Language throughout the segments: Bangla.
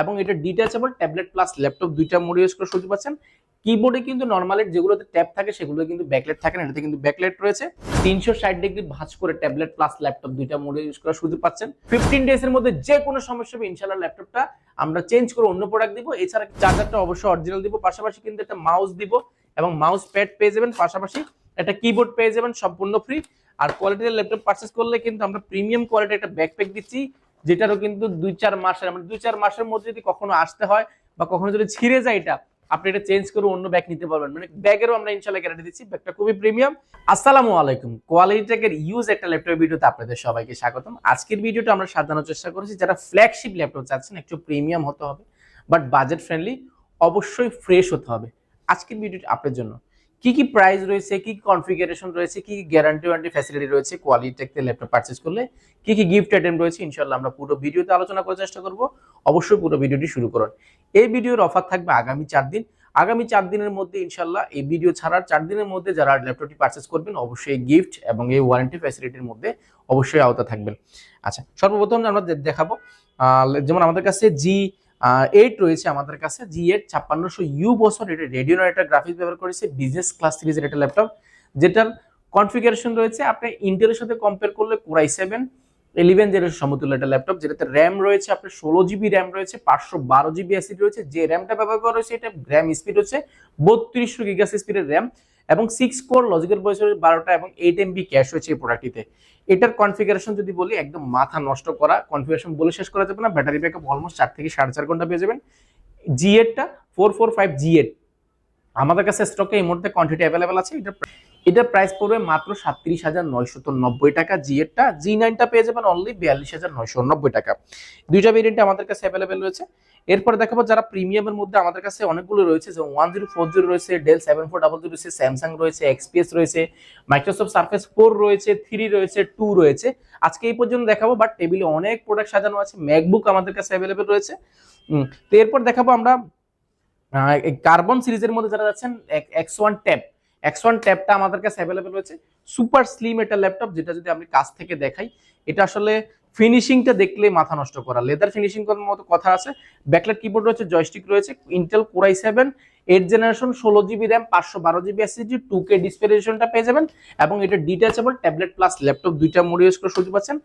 এবং এটা ডিটাচেবল ট্যাবলেট প্লাস ল্যাপটপ দুইটা মোড ইউজ করে সুযোগ পাচ্ছেন। কিবোর্ডে কিন্তু নর্মালি যেগুলোতে ট্যাব থাকে সেগুলো কিন্তু ব্যাকলেট থাকে না, এটাতে কিন্তু ব্যাকলেট রয়েছে। তিনশো ষাট ডিগ্রি ভাঁজ করে ট্যাবলেট প্লাস ল্যাপটপ দুইটা মোডে ইউজ করার সুযোগ পাচ্ছেন। ফিফটিন ডেজ এর মধ্যে যে কোনো সমস্যা হবে ইনশাল্লাহ ল্যাপটপটা আমরা চেঞ্জ করে অন্য প্রোডাক্ট দিব। এছাড়া চার্জারটা অবশ্যই অরিজিনাল দিব, পাশাপাশি কিন্তু একটা মাউস দিব এবং মাউস প্যাড পেয়ে যাবেন। পাশাপাশি একটা কিবোর্ড পেয়ে যাবেন, সম্পূর্ণ ফ্রি আর কোয়ালিটির ল্যাপটপ পারচেস করলে কিন্তু আমরা প্রিমিয়াম কোয়ালিটির একটা ব্যাকপ্যাক দিচ্ছি। যেটারও কিন্তু দুই চার মাসের মানে দুই চার মাসের মধ্যে যদি কখনো আসতে হয় বা কখনো যদি ছিঁড়ে যায় এটা, আপনি এটা চেঞ্জ করে অন্য ব্যাগ নিতে পারবেন। মানে ব্যাগেরও আমরা ইনশাল্লাহ গ্যারান্টি দিচ্ছি ব্যাগটা খুবই প্রিমিয়াম আসসালামু আলাইকুম। কোয়ালিটি টেকের ইউজ একটা ল্যাপটপ ভিডিওতে আপনাদের সবাইকে স্বাগতম। আজকের ভিডিওটা আমরা সাজানোর চেষ্টা করেছি, যারা ফ্ল্যাগশিপ ল্যাপটপ চাচ্ছেন, একটু প্রিমিয়াম হতে হবে বাট বাজেট ফ্রেন্ডলি অবশ্যই ফ্রেশ হতে হবে। আজকের ভিডিওটা আপনার জন্য। কি কি প্রাইস রয়েছে, কি কনফিগারেশন রয়েছে, কি গ্যারান্টি ওয়ারেন্টি ফ্যাসিলিটি রয়েছে কোয়ালিটি টেকতে ল্যাপটপ পারচেজ করলে কি কি গিফট আইটেম রয়েছে ইনশাল্লাহ আমরা পুরো ভিডিওতে আলোচনা করার চেষ্টা করব। অবশ্যই পুরো ভিডিওটি শুরু করুন। এই ভিডিওর অফার থাকবে আগামী চার দিন। আগামী চার দিনের মধ্যে ইনশাল্লাহ এই ভিডিও ছাড়ার চার দিনের মধ্যে যারা ল্যাপটপটি পারচেস করবেন, অবশ্যই গিফট এবং এই ওয়ারেন্টি ফ্যাসিলিটির মধ্যে অবশ্যই আওতা থাকবেন। আচ্ছা সর্বপ্রথম আমরা দেখাবো যেমন আমাদের কাছে জি এইট রয়েছে আমাদের কাছে জি এইট ছাপ্পান্নশো ইউ বছর, এটা রেডিও একটা গ্রাফিক্স ব্যবহার করেছে বিজনেস ক্লাস সিরিজের একটা ল্যাপটপ যেটার কনফিগারেশন রয়েছে, আপনি ইন্টেলের সাথে কম্পেয়ার করলে কোরাই সেভেন ইলেভেন জেনারেশন সমতুল্য একটা ল্যাপটপ যেটাতে র্যাম রয়েছে, আপনার ষোলো জিবি র্যাম রয়েছে, পাঁচশো বারো জিবি অ্যাসিড রয়েছে, যে র্যামটা ব্যবহার করা হয়েছে, এটা র্যাম স্পিড হচ্ছে বত্রিশশো গিগাস স্পিডের র্যাম এবং সিক্স কোর লজিক্যাল প্রসেসর বারোটা এবং এইট এমবি ক্যাশ হয়েছে এই প্রোডাক্টটিতে এটার কনফিগারেশন যদি বলি, একদম মাথা নষ্ট করা কনফিগারেশন বলে শেষ করা যাবে না ব্যাটারি ব্যাকআপ অলমোস্ট চার থেকে সাড়ে চার ঘণ্টা পেয়ে যাবেন। G এটটা four four five G eight আমাদের কাছে স্টকে এই মুহূর্তে কোয়ান্টিটি অ্যাভেলেবেল আছে এটা এটার প্রাইস পড়বে মাত্র সাতত্রিশ হাজার নয়শত নব্বই টাকা জি এরটা জি নাইনটা পেয়ে যাবেন অনলি বিয়াল্লিশ হাজার নয়শো নব্বই টাকা। দুইটা ভেরিয়েন্টে আমাদের কাছে অ্যাভেলেবেল রয়েছে। এরপরে দেখাবো যারা প্রিমিয়ামের মধ্যে আমাদের কাছে অনেকগুলো রয়েছে, যেমন ওয়ান জিরো ফোর জিরো রয়েছে Dell seven four double zero রয়েছে স্যামসাং রয়েছে এক্সপিএস রয়েছে মাইক্রোসফট সার্ফেস ফোর রয়েছে থ্রি রয়েছে টু রয়েছে। আজকে এই পর্যন্ত দেখাবো বাট টেবিলে অনেক প্রোডাক্ট সাজানো আছে ম্যাকবুক আমাদের কাছে অ্যাভেলেবেল রয়েছে। তো এরপর দেখাবো আমরা কার্বন সিরিজের মধ্যে যারা যাচ্ছেন X one tap X one ট্যাবটা আমাদের কাছে অ্যাভেলেবেল রয়েছে। সুপার স্লিম একটা ল্যাপটপ যেটা যদি আমি কাছ থেকে দেখাই, এটা আসলে ফিনিশিংটা দেখলে মাথা নষ্ট করা। লেদার ফিনিশিং করার মতো কথা আছে। ব্যাকলাইট কিবোর্ড রয়েছে জয়স্টিক রয়েছে Intel core i seven eight generation ষোলো জিবি র্যাম পাঁচশো বারো জিবি এসএসডি টু কে ডিসপ্লেশনটা পেয়ে যাবেন এবং এটা ডিটাচেবল ট্যাবলেট প্লাস ল্যাপটপ দুইটা মোড ইউজ করে সুযোগ পাচ্ছেন।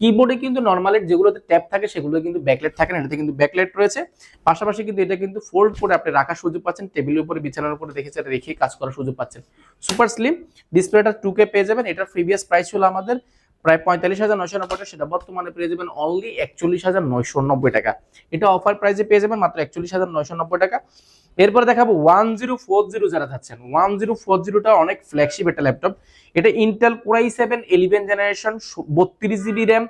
কিবোর্ডে কিন্তু নর্মালি যেগুলোতে ট্যাপ থাকে সেগুলো কিন্তু ব্যাকলাইট থাকে না, এটাতে কিন্তু ব্যাকলাইট রয়েছে। পাশাপাশি কিন্তু এটা কিন্তু ফোল্ড করে আপনি রাখার সুযোগ পাচ্ছেন টেবিলের উপরে, বিছানার উপরে দেখেছেন রেখে কাজ করার সুযোগ পাচ্ছেন। সুপার স্লিম ডিসপ্লেটা টু কে পেয়ে যাবেন, এটার প্রিভিয়াস প্রাইস ছিল আমাদের প্রায় পঁয়তাল্লিশ হাজার নয়শো নব্বই টাকা সেটা বর্তমানে পেয়ে যাবেন অনলি একচল্লিশ হাজার নয়শো নব্বই টাকা। এটা অফার প্রাইসে পেয়ে যাবেন মাত্র একচল্লিশ হাজার নয়শো নব্বই টাকা। এরপরে দেখাবো ওয়ান জিরো ফোর জিরো যারা থাকছেন। ওয়ান জিরো ফোর জিরোটা অনেক ফ্ল্যাগশিপ একটা ল্যাপটপ এটা Intel core i seven eleven generation বত্রিশ জিবি র্যাম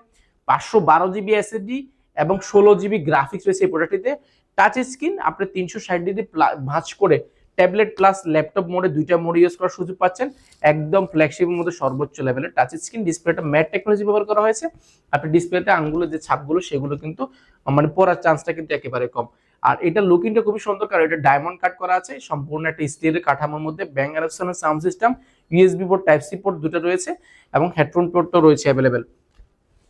পাঁচশো বারো জিবি এসএসডি এবং ষোলো জিবি গ্রাফিক্স রয়েছে এই প্রোডাক্টটিতে টাচ স্ক্রিন আপনি তিনশো ষাট ডিগ্রি ভাঁজ করে ট্যাবলেট প্লাস ল্যাপটপ মোডে দুইটা মোড ইউজ করার সুযোগ পাচ্ছেন। একদম ফ্ল্যাগশিপের মধ্যে সর্বোচ্চ লেভেলের টাচ স্ক্রিন ডিসপ্লেটা ম্যাট টেকনোলজি ব্যবহার করা হয়েছে। আপনি ডিসপ্লেতে আঙ্গুলের যে ছাপগুলো, সেগুলো কিন্তু মানে পড়ার চান্সটা কিন্তু একেবারে কম। আর এটা লুকিংটা খুবই সুন্দর, কারণ এটা ডায়মন্ড কাট করা আছে। সম্পূর্ণ একটা স্টিলের কাঠামোর মধ্যে Bang অ্যারপশনের sound system USB port type C port দুটো রয়েছে এবং হেডফোন পোর্টও রয়েছে অ্যাভেলেবেল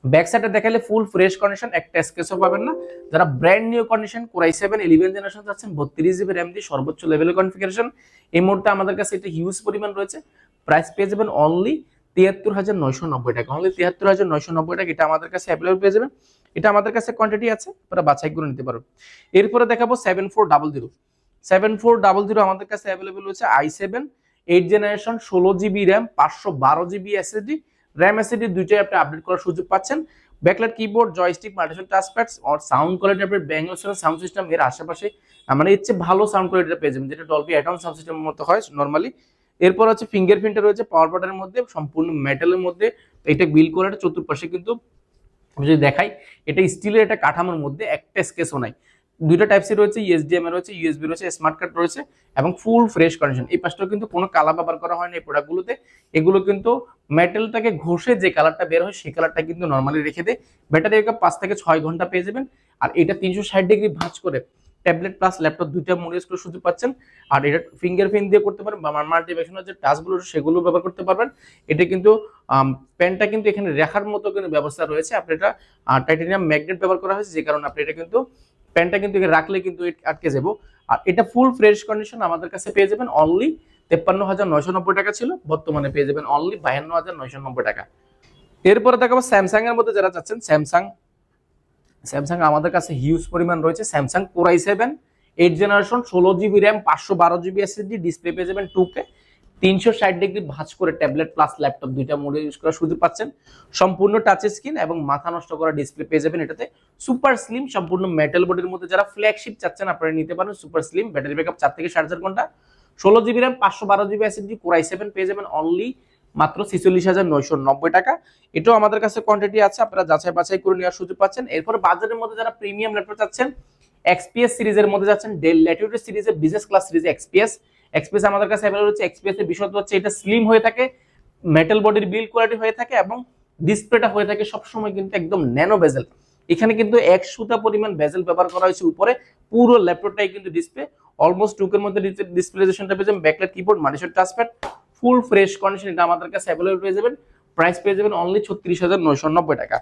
ব্যাক সাইডে দেখালে ফুল ফ্রেশ কন্ডিশন একটা স্কেচও পাবেন না। যারা brand new condition core i seven eleven generation চাচ্ছেন, বত্রিশ জিবি র্যাম দিয়ে সর্বোচ্চ লেভেলের কনফিগারেশন এই মুহূর্তে আমাদের কাছে এটা হিউজ পরিমাণ রয়েছে। প্রাইস পেয়ে যাবেন অনলি তিয়াত্তর হাজার নয়শো নব্বই টাকা। অনলি তিয়াত্তর হাজার নয়শো নব্বই টাকা। এটা আমাদের কাছে অ্যাভেলেবল পেয়ে যাবেন। এটা আমাদের কাছে কোয়ান্টিটি আছে আপনারা বাছাই করে নিতে পারবেন এরপরে দেখাবো seven four double zero seven four double zero আমাদের কাছে অ্যাভেলেবল রয়েছে আই সেভেন এইট জেনারেশন ষোলো জিবি র্যাম পাঁচশো বারো জিবি এসএসডি র্যাম এসএসডি দুইটাই আপনি আপডেট করার সুযোগ পাচ্ছেন। Backlight keyboard joystick multiple touchpads আর সাউন্ড কোয়ালিটি আপনি ব্যাঙ্গলোর সাউন্ড সিস্টেম এর আশেপাশে আহ, মানে এর ভালো সাউন্ড কোয়ালিটিটা পেয়ে যাবেন যেটা ডলবি অ্যাটম সাউন্ড সিস্টেমের মতো হয় নর্মালি এরপর হচ্ছে ফিঙ্গারপ্রিন্টটা রয়েছে পাওয়ার বাটনের মধ্যে সম্পূর্ণ মেটালের মধ্যে। এটা বিল করে চতুর্পাশে কিন্তু যদি দেখাই এটা স্টিলের একটা কাঠামোর মধ্যে একটা স্কেচও নাই। দুইটা টাইপ সি রয়েছে ইএসডিএম রয়েছে ইউএসবি রয়েছে স্মার্ট কার্ড রয়েছে এবং ফুল ফ্রেশ কন্ডিশন এই পাশটাও কিন্তু কোনো কালার ব্যবহার করা হয় না এই প্রোডাক্টগুলোতে এগুলো কিন্তু মেটেলটাকে ঘষে যে কালারটা বের হয় সেই কালারটা কিন্তু নর্মালি রেখে দেয়। ব্যাটারি ব্যাকআপ পাঁচ থেকে ছয় ঘণ্টা পেয়ে যাবেন। আর এটা তিনশো ষাট ডিগ্রি ভাঁজ করে ট্যাবলেট প্লাস ল্যাপটপ দুইটা মোড করে সুযোগ পাচ্ছেন। আর এটা ফিঙ্গার প্রিন্ট দিয়ে করতে পারেন বা মাল্টিভেশনের যে টাচগুলো সেগুলো ব্যবহার করতে পারবেন। এটা কিন্তু পেনটা কিন্তু এখানে রাখার মতো কিন্তু ব্যবস্থা রয়েছে। আপনি এটা টাইটেনিয়াম ম্যাগনেট ব্যবহার করা হয়েছে, যে কারণে আপনি এটা কিন্তু প্যান্টটা কিন্তু রাখলে কিন্তু আটকে যাব। আর এটা ফুল ফ্রেশ কন্ডিশন আমাদের কাছে পেয়ে যাবেন অনলি তেপ্পান্ন হাজার নয়শো নব্বই টাকা ছিল, বর্তমানে পেয়ে যাবেন অনলি বাহান্ন হাজার নয়শো নব্বই টাকা। এরপরে দেখাবো স্যামসাং এর মধ্যে যারা চাচ্ছেন স্যামসাং স্যামসাং আমাদের কাছে হিউজ পরিমাণ রয়েছে। Samsung core i seven eight generation ষোলো জিবি র্যাম পাঁচশো বারো জিবি এসএসডি ডিসপ্লে পেয়ে যাবেন টু কে তিনশো ষাট ডিগ্রি ভাঁজ করে ট্যাবলেট প্লাস ল্যাপটপ দুইটা মোডে ইউজ করার সুযোগ পাচ্ছেন। সম্পূর্ণ টাচ স্ক্রিন এবং মাথা নষ্ট করা ডিসপ্লে পেয়ে যাবেন এটাতে। সুপার স্লিম সম্পূর্ণ মেটাল বডির মধ্যে যারা ফ্ল্যাগশিপ চাচ্ছেন, আপনারা নিতে পারেন সুপার স্লিম ব্যাটারি ব্যাকআপ চার থেকে সাড়ে চার ঘণ্টা। ষোলো জিবি র্যাম পাঁচশো বারো জিবি এসএসডি কোরাই সেভেন পেয়ে যাবেন অনলি মাত্র ছিচল্লিশ হাজার নয়শো নব্বই টাকা। এটাও আমাদের কাছে কোয়ান্টিটি আছে, আপনারা যাচাই বাছাই করে নেওয়ার সুযোগ পাচ্ছেন। এরপরে বাজারের মধ্যে যারা প্রিমিয়াম ল্যাপটপ চাচ্ছেন এক্সপিএস সিরিজের মধ্যে যাচ্ছেন ডেল ল্যাটিউড সিরিজের বিজনেস ক্লাস সিরিজে এক্সপিএস এক্সপিএস আমাদের কাছে অ্যাভেলেবল হচ্ছে এক্সপিএস এর বিষয় হচ্ছে, এটা স্লিম হয়ে থাকে মেটাল বডির বিল্ড কোয়ালিটি হয়ে থাকে এবং ডিসপ্লেটা হয়ে থাকে সবসময় কিন্তু একদম ন্যানো বেজেল এখানে কিন্তু এক সুতা পরিমাণ বেজেল ব্যবহার করা হয়েছে উপরে, পুরো ল্যাপটপটাই কিন্তু ডিসপ্লে অলমোস্ট টুকের মধ্যে ডিসপ্লেশনটা পেয়ে যাবেন ব্যাকলাইট কিবোর্ড মানিশর টাচপ্যাড ফুল ফ্রেশ কন্ডিশন এটা আমাদের কাছে অ্যাভেলেবল পেয়ে যাবেন। প্রাইস পেয়ে যাবেন অনলি ছত্রিশ হাজার নয়শো নব্বই টাকা।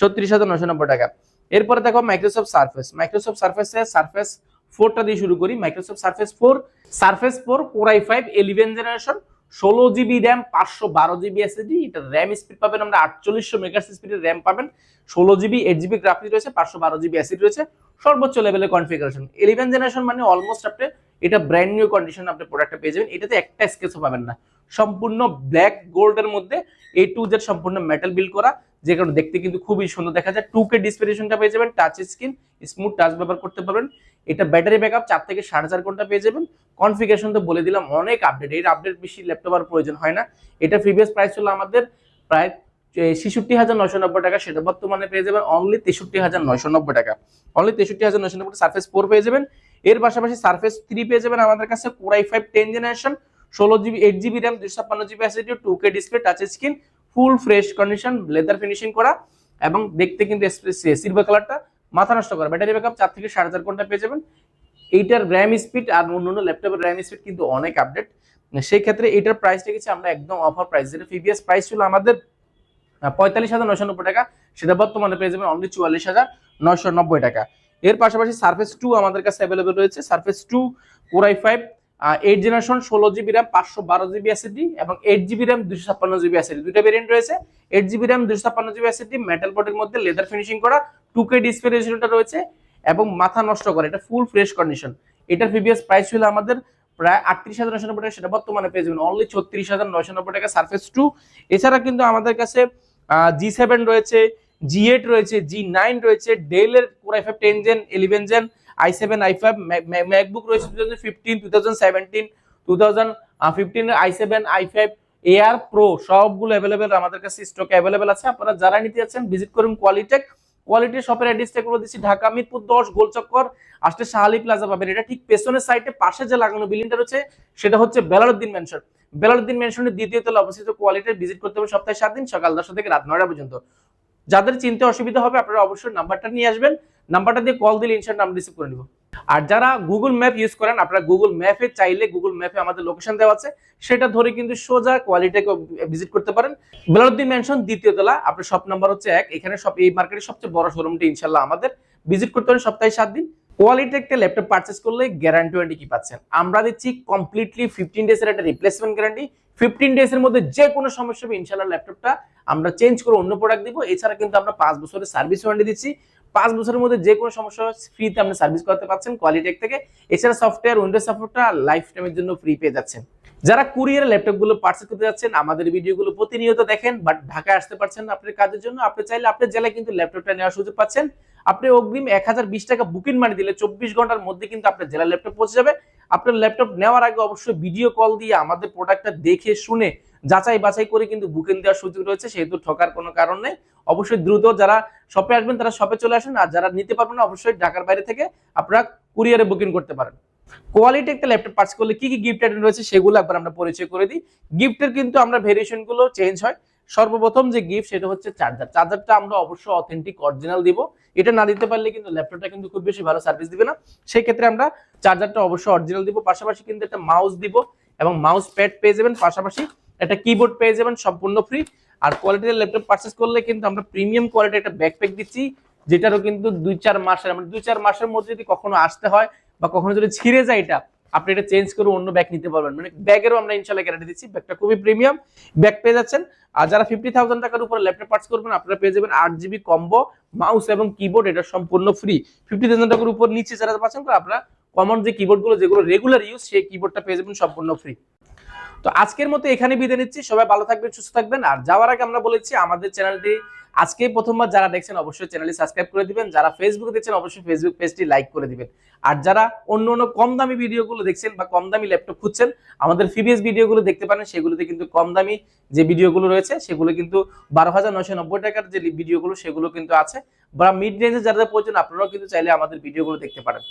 ছত্রিশ হাজার নয়শো নব্বই টাকা। এরপরে দেখো মাইক্রোসফট সার্ফেস মাইক্রোসফট সার্ফেসে সার্ফেস ফোরটা দিয়ে শুরু করি Microsoft Surface four Surface four core i five eleven generation ষোলো জিবি র্যাম পাঁচশো বারো জিবি এসএসডি এটা র্যাম স্পিড পাবেন আমরা আটচল্লিশশো মেগাস স্পিডের র্যাম পাবেন। ষোলো জিবি এইট জিবি গ্রাফিক্স রয়েছে, পাঁচশো বারো জিবি অ্যাসিড রয়েছে। সর্বোচ্চ লেভেলের কনফিগারেশন ইলেভেন জেনারেশন মানে অলমোস্ট আপনি এটা ব্র্যান্ড নিউ কন্ডিশন আপনি প্রোডাক্টটা পেয়ে যাবেন, এটাতে একটা স্কেচও পাবেন না। সম্পূর্ণ ব্ল্যাক গোল্ডের মধ্যে এ টু জেড সম্পূর্ণ মেটাল বিল করা যে কারণে দেখতে কিন্তু খুবই সুন্দর দেখা যায়। টু কে ডিসপ্লেশনটা পেয়ে যাবেন টাচ স্ক্রিন স্মুথ টাচ ব্যবহার করতে পারবেন। এটা ব্যাটারি ব্যাকআপ চার থেকে সাড়ে চার ঘণ্টা পেয়ে যাবেন। কনফিগারেশন তো বলে দিলাম, অনেক আপডেট এর আপডেট বেশি ল্যাপটপ আর প্রয়োজন হয় না। এটা প্রিভিয়াস প্রাইস ছিল আমাদের প্রায় ছেষট্টি হাজার নয়শো নব্বই টাকা। সেটা বর্তমানে পেয়ে যাবেন অনলি তেষট্টি হাজার নয়শো নব্বই টাকা। অনলি তেষট্টি হাজার নয়শো নব্বই সার্ফেস ফোর পেয়ে যাবেন। এর পাশাপাশি সার্ফেস থ্রি পেয়ে যাবেন আমাদের কাছে core i five ten generation ষোলো জিবি এইট জিবি র্যাম দুশো ছাপ্পান্ন GB অ্যাসিডি two K display touch screen full fresh condition leather finishing করা এবং দেখতে কিন্তু সিলভার কালারটা মাথা নষ্ট করা। ব্যাটারি ব্যাকআপ চার থেকে সাড়ে চার ঘণ্টা পেয়ে যাবেন। এইটার র্যাম স্পিড আর অন্য অন্য ল্যাপটপের র্যাম স্পিড কিন্তু অনেক আপডেট সেই ক্ষেত্রে এটার প্রাইস রেখেছি আমরা একদম অফার প্রাইস যেটা প্রিভিয়াস প্রাইস ছিল আমাদের পঁয়তাল্লিশ হাজার নয়শো নব্বই টাকা, সেটা বর্তমানে পেয়ে যাবেন অনলি চুয়াল্লিশ হাজার নয়শো নব্বই টাকা। এর পাশাপাশি সার্ফেস টু আমাদের কাছে অ্যাভেলেবেল রয়েছে। Surface two core i five eight generation ষোলো জিবি র্যাম পাঁচশো বারো জিবি এসএসডি এবং এইট জিবি র্যাম দুশো ছাপ্পান্ন জিবি এসএসডি দুইটা ভেরিয়েন্ট রয়েছে। এইট জিবি র্যাম দুশো ছাপ্পান্ন জিবি এসএসডি মেটাল বডির মধ্যে লেদার ফিনিশিং করা টু কে ডিসপ্লে রেজলিউশনটা রয়েছে এবং মাথা নষ্ট করে, এটা ফুল ফ্রেশ কন্ডিশন এটার প্রিভিয়াস প্রাইস ছিল আমাদের প্রায় আটত্রিশ হাজার নয়শো নব্বই টাকা, সেটা বর্তমানে পেয়ে যাবেন। অনলি ছত্রিশ হাজার নয়শো নব্বই টাকা সার্ফেস টু এছাড়া কিন্তু আমাদের কাছে জি সেভেন রয়েছে জি এইট রয়েছে জি নাইন রয়েছে ডেলের core i five ten gen eleven gen I seven I five MacBook রয়েছে two thousand fifteen two thousand seventeen two thousand fifteen I seven I five Air Pro সবগুলো অ্যাভেলেবেল আমাদের কাছে স্টকে অ্যাভেলেবেল আছে। আপনারা যারা নিতে যাচ্ছেন ভিজিট করুন কোয়ালিটেক কোয়ালিটি শপের অ্যাড্রেসটা করে দিচ্ছি, ঢাকা, মিরপুর দশ, গোলচক্কর আসলে শাহালি প্লাজা পাবেন। এটা ঠিক পেছনের সাইডে পাশে যে লাগানো বিল্ডিংটা রয়েছে, সেটা হচ্ছে বেলালুদ্দিন মেনশন বেলালুদ্দিন মেনশনের দ্বিতীয় তলা অবস্থিত কোয়ালিটির ভিজিট করতে হবে সপ্তাহে সাত দিন, সকাল দশটা থেকে রাত নয়টা পর্যন্ত। যাদের চিনতে অসুবিধা হবে, আপনারা অবশ্যই নাম্বারটা নিয়ে আসবেন। নাম্বারটা দিয়ে কল দিলে ইনশাল্লাহ আমরা রিসিভ করে নিব। আর যারা গুগল ম্যাপ ইউজ করেন, আপনারা গুগল ম্যাপে চাইলে গুগল ম্যাপে আমাদের লোকেশন দেওয়া আছে। সেটা ধরে কিন্তু সোজা কোয়ালিটিকে ভিজিট করতে পারেন। বেলালুদ্দিন মেনশন দ্বিতীয় তলা। আপনার শপ নাম্বার হচ্ছে এক। এখানে সব এই মার্কেটের সবচেয়ে বড় শোরুমটি ইনশাল্লাহ আমাদের। ভিজিট করতে পারেন সপ্তাহে সাত দিন। কোয়ালিটি একটা ল্যাপটপ পারচেস করলে গ্যারান্টি ওয়ারেন্টি কি পাচ্ছেন? আমরা দিচ্ছি কমপ্লিটলি ফিফটিন ডেজের একটা রিপ্লেসমেন্ট গ্যারান্টি ফিফটিন ডেজের মধ্যে যে কোনো সমস্যা হবে, ইনশাল্লাহ ল্যাপটপটা আমরা চেঞ্জ করে অন্য প্রোডাক্ট দিব। এছাড়া কিন্তু আমরা পাঁচ বছরের সার্ভিস ওয়ারেন্টি দিচ্ছি। পাঁচ বছরের মধ্যে যে কোনো সমস্যা ফ্রিতে আপনি সার্ভিস করতে পারছেন কোয়ালিটেক থেকে। এছাড়া সফটওয়্যার উইন্ডোজ সাপোর্টটা লাইফ টাইমের জন্য ফ্রি পেয়ে যাচ্ছেন। যারা কুরিয়ার ল্যাপটপগুলো পার্সেল করতে যাচ্ছেন, আমাদের ভিডিওগুলো প্রতিনিয়ত দেখেন বাট ঢাকায় আসতে পারছেন আপনার কাজের জন্য, আপনি চাইলে আপনার জেলায় কিন্তু ল্যাপটপটা নেওয়ার সুযোগ পাচ্ছেন। আপনি অগ্রিম এক হাজার বিশ টাকা বুকিং মানি দিলে চব্বিশ ঘণ্টার মধ্যে কিন্তু আপনার জেলার ল্যাপটপ পৌঁছে যাবে। আপনার ল্যাপটপ নেওয়ার আগে অবশ্যই ভিডিও কল দিয়ে আমাদের প্রোডাক্টটা দেখে, শুনে যাচাই বাছাই করে কিন্তু বুকিং দেওয়ার সুযোগ রয়েছে, সেহেতু ঠকার কোনো কারণ নেই। অবশ্যই দ্রুত যারা শপে আসবেন, তারা শপে চলে আসেন। আর যারা নিতে পারবেন না, অবশ্যই ঢাকার বাইরে থেকে আপনারা কুরিয়ারে বুকিং করতে পারেন। কোয়ালিটি একটা ল্যাপটপ পার্চ করলে কি কি গিফট আইটেম রয়েছে সেগুলো একবার আমরা পরিচয় করে দিই। গিফটের কিন্তু আমরা ভেরিয়েশনগুলো চেঞ্জ হয়। সর্বপ্রথম যে গিফট সেটা হচ্ছে চার্জার চার্জারটা আমরা অবশ্যই অথেন্টিক অরিজিনাল দিব। এটা না দিতে পারলে কিন্তু ল্যাপটপটা কিন্তু খুব বেশি ভালো সার্ভিস দিবে না। সেই ক্ষেত্রে আমরা চার্জারটা অবশ্যই অরিজিনাল দিব। পাশাপাশি কিন্তু একটা মাউস দিব এবং মাউস প্যাড পেয়ে যাবেন। পাশাপাশি একটা কিবোর্ড পেয়ে যাবেন, সম্পূর্ণ ফ্রি আর কোয়ালিটির ল্যাপটপ পারচেস করলে কিন্তু আমরা প্রিমিয়াম কোয়ালিটির একটা ব্যাকপ্যাক দিচ্ছি, যেটারও কিন্তু দুই চার মাসের মানে দুই চার মাসের মধ্যে যদি কখনো আসতে হয় বা কখনো যদি ছিঁড়ে যায় এটা, আপনি এটা চেঞ্জ করে অন্য ব্যাগ নিতে পারবেন। মানে ব্যাগেরও আমরা ইনশাল্লাহ গ্যারান্টি দিচ্ছি ব্যাগটা খুবই প্রিমিয়াম ব্যাগ পেয়ে যাচ্ছেন। আর যারা ফিফটি থাউজেন্ড টাকার উপরে ল্যাপটপ পার্টস করবেন, আপনারা পেয়ে যাবেন আট জিবি কম্বো মাউস এবং কিবোর্ড এটা সম্পূর্ণ ফ্রি ফিফটি থাউজেন্ড টাকার উপর নিচে যারা পাচ্ছেন, আপনারা কমন যে কিবোর্ডগুলো যেগুলো রেগুলার ইউজ সেই কিবোর্ডটা পেয়ে যাবেন সম্পূর্ণ ফ্রি তো আজকের মতো এখানে বিদায় নিচ্ছি। সবাই ভালো থাকবেন, সুস্থ থাকবেন। আর যাওয়ার আগে আমরা বলেছি, আমাদের চ্যানেলটি আজকে প্রথমবার যারা দেখছেন, অবশ্যই চ্যানেলটি সাবস্ক্রাইব করে দিবেন। যারা ফেসবুকে দেখছেন, অবশ্যই ফেসবুক পেজটি লাইক করে দিবেন। আর যারা অন্য অন্য কম দামি ভিডিওগুলো দেখছেন বা কম দামি ল্যাপটপ খুঁজছেন, আমাদের প্রিভিয়াস ভিডিওগুলো দেখতে পারেন। সেগুলোতে কিন্তু কম দামি যে ভিডিওগুলো রয়েছে, সেগুলো কিন্তু বারো হাজার নয়শো নব্বই টাকার যে ভিডিওগুলো, সেগুলো কিন্তু আছে। বা মিড রেঞ্জে যারা প্রয়োজন, আপনারাও কিন্তু চাইলে আমাদের ভিডিওগুলো দেখতে পারেন।